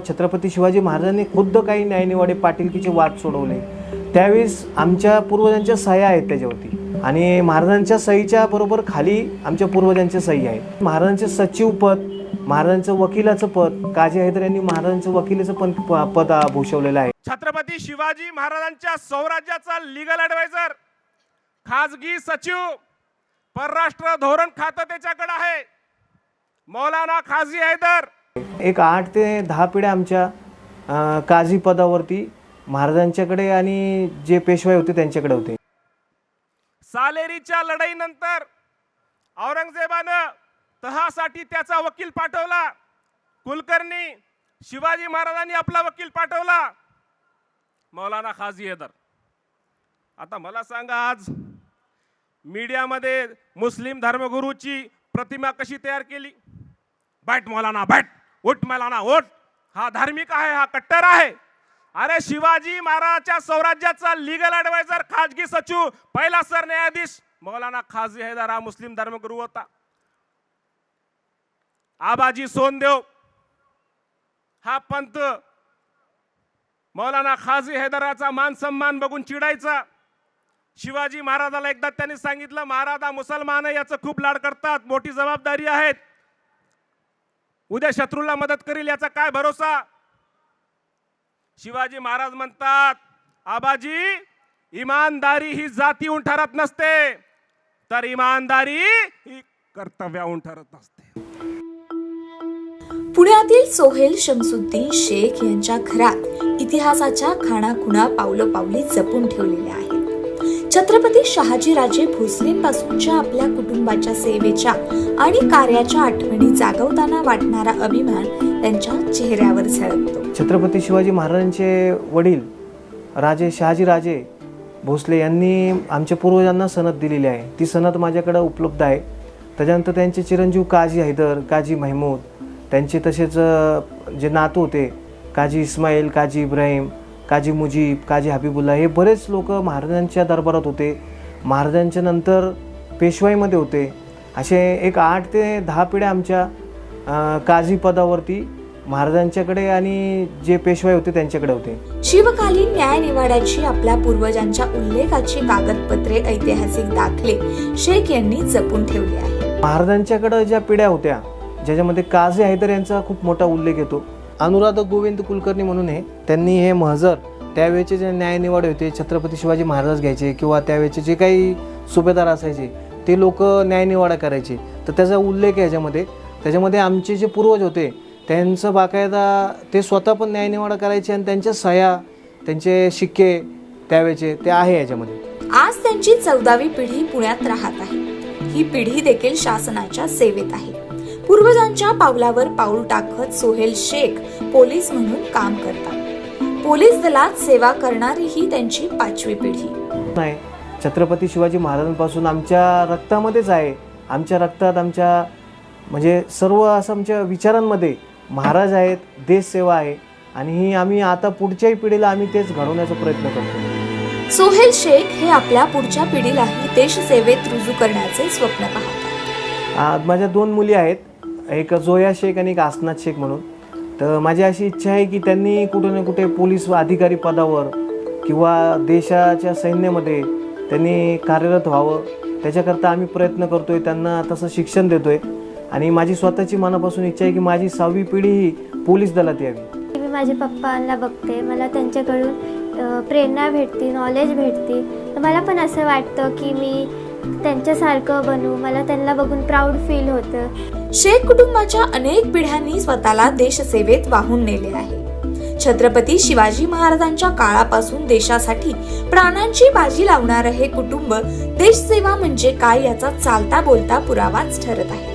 छत्रपती शिवाजी महाराजांनी खुद्द काही न्यायनिवाडे पाटीलकीचे वाद सोडवले. त्यावेळेस आमच्या पूर्वजांच्या सह्या आहेत त्याच्यावरती. आणि महाराजांच्या सहीच्या बरोबर खाली आमच्या पूर्वजांच्या सही आहेत. महाराजांचे सचिव पद महाराजांचं वकिलाचं पद काजी हैदर यांनी महाराजांचं वकिलाचं पण पद भूषवलेलं आहे. छत्रपती शिवाजी महाराजांच्या स्वराज्याचा लिगल ॲडवायझर खाजगी सचिव परराष्ट्र धोरण खातं त्याच्याकडे आहे. मौलाना खाजी हैदर एक आठ ते दहा पिढ्या आमच्या काझी पदावरती महाराजांच्याकडे आणि जे पेशवाई होते त्यांच्याकडे होते. सालेरीच्या लढाईनंतर औरंगजेबानं तहासाठी त्याचा वकील पाठवला. कुलकर्णी शिवाजी महाराजांनी आपला वकील पाठवला. मौलाना खाजी हैदर. आता मला सांगा आज मीडियामध्ये मुस्लिम धर्मगुरूची प्रतिमा कशी तयार केली? बैठ मौलाना बैठ. उठ मैलाना उठ. हा धार्मिक आहे हा कट्टर आहे. अरे शिवाजी महाराजच्या स्वराज्याचा लिगल ॲडवायझर खाजगी सचिव पहिला सर न्यायाधीश मौलाना खाजी हैदर हा मुस्लिम धर्मगुरू होता. आबाजी सोनदेव. हा पंत. मौलाना खाजी हैदराचा मान सन्मान बघून चिडायचा. शिवाजी महाराजाला एकदा त्यांनी सांगितलं महाराजा मुसलमान याचं खूप लाड करतात मोठी जबाबदारी आहेत. उद्या शत्रूला मदत करील याचा काय भरोसा? शिवाजी महाराज म्हणतात आबाजी इमानदारी ही जातीहून ठरत नसते. तर इमानदारी ही कर्तव्याहून ठरत असते. पुण्यातील सोहेल शमसुद्दीन शेख यांच्या घरात इतिहासाच्या खाणाखुणा पावलं पावली जपून ठेवलेल्या आहेत. छत्रपती शहाजीराजे भोसलेंपासूनच्या आपल्या कुटुंबाच्या सेवेच्या आणि कार्याच्या आठवणी जागवताना वाटणारा अभिमान त्यांच्या चेहऱ्यावर झळकतो. छत्रपती शिवाजी महाराजांचे वडील राजे शहाजीराजे भोसले यांनी आमच्या पूर्वजांना सनद दिलेली आहे. ती सनद माझ्याकडे उपलब्ध आहे. त्याच्यानंतर त्यांचे चिरंजीव काजी हैदर काजी महमूद त्यांचे तसेच जे नातू होते काजी इस्माईल काजी इब्राहिम काजी मुजीब काजी हबीबुल्ला हे बरेच लोक महाराजांच्या दरबारात होते. महाराजांच्या नंतर पेशवाईमध्ये होते. असे एक आठ ते दहा पिढ्या आमच्या काझी पदावरती महाराजांच्याकडे आणि जे पेशवाई होते त्यांच्याकडे होते. शिवकालीन न्यायनिवाड्याची आपल्या पूर्वजांच्या उल्लेखाची कागदपत्रे ऐतिहासिक दाखले शेख यांनी जपून ठेवले आहे महाराजांच्याकडं ज्या पिढ्या होत्या ज्याच्यामध्ये काझी हैदर यांचा खूप मोठा उल्लेख येतो अनुराधा गोविंद कुलकर्णी म्हणून आहे. त्यांनी हे महजर त्यावेळेचे जे न्यायनिवाडे होते छत्रपती शिवाजी महाराज घ्यायचे किंवा त्यावेळेचे जे काही सुभेदार असायचे ते लोक न्यायनिवाडा करायचे. तर त्याचा उल्लेख आहे याच्यामध्ये. त्याच्यामध्ये आमचे जे पूर्वज होते त्यांचं बाकायदा ते स्वतः पण न्यायनिवाडा करायचे आणि त्यांच्या सह्या त्यांचे शिक्के त्यावेळेचे ते आहे याच्यामध्ये. आज त्यांची चौदावी पिढी पुण्यात राहत आहे. ही पिढी देखील शासनाच्या सेवेत आहे. पूर्वजांच्या पावलावर पाऊल टाकत सोहेल शेख पोलीस म्हणून काम करतात. पोलीस दलात सेवा करणारी ही त्यांची पाचवी पिढी. नाही छत्रपती शिवाजी महाराजांपासून आमच्या रक्तामध्येच आहे. आमच्या रक्तात आमच्या म्हणजे सर्व असं आमच्या विचारांमध्ये महाराज आहेत देशसेवा आहे. आणि ही आम्ही आता पुढच्याही पिढीला आम्ही तेच घडवण्याचा प्रयत्न करतो. सोहेल शेख हे आपल्या पुढच्या पिढीलाही देशसेवेत रुजू करण्याचे स्वप्न पाहतात. माझ्या दोन मुली आहेत. एक जोया शेख आणि एक आसनाथ शेख म्हणून. तर माझी अशी इच्छा आहे की त्यांनी कुठे ना कुठे पोलीस अधिकारी पदावर किंवा देशाच्या सैन्यामध्ये त्यांनी कार्यरत व्हावं. त्याच्याकरता आम्ही प्रयत्न करतोय त्यांना तसं शिक्षण देतोय. आणि माझी स्वतःची मनापासून इच्छा आहे की माझी सहावी पिढी ही पोलीस दलात यावी. मी माझ्या पप्पांना बघते मला त्यांच्याकडून प्रेरणा भेटते नॉलेज भेटते. मला पण असं वाटतं की मी त्यांच्यासारखं बनू. मला त्यांना बघून प्राऊड फील होतं. शेख कुटुंबाच्या अनेक पिढ्यांनी स्वतःला देशसेवेत वाहून नेले आहे. छत्रपती शिवाजी महाराजांच्या काळापासून देशासाठी प्राणांची बाजी लावणारं हे कुटुंब देशसेवा म्हणजे काय याचा चालता बोलता पुरावाच ठरत आहे.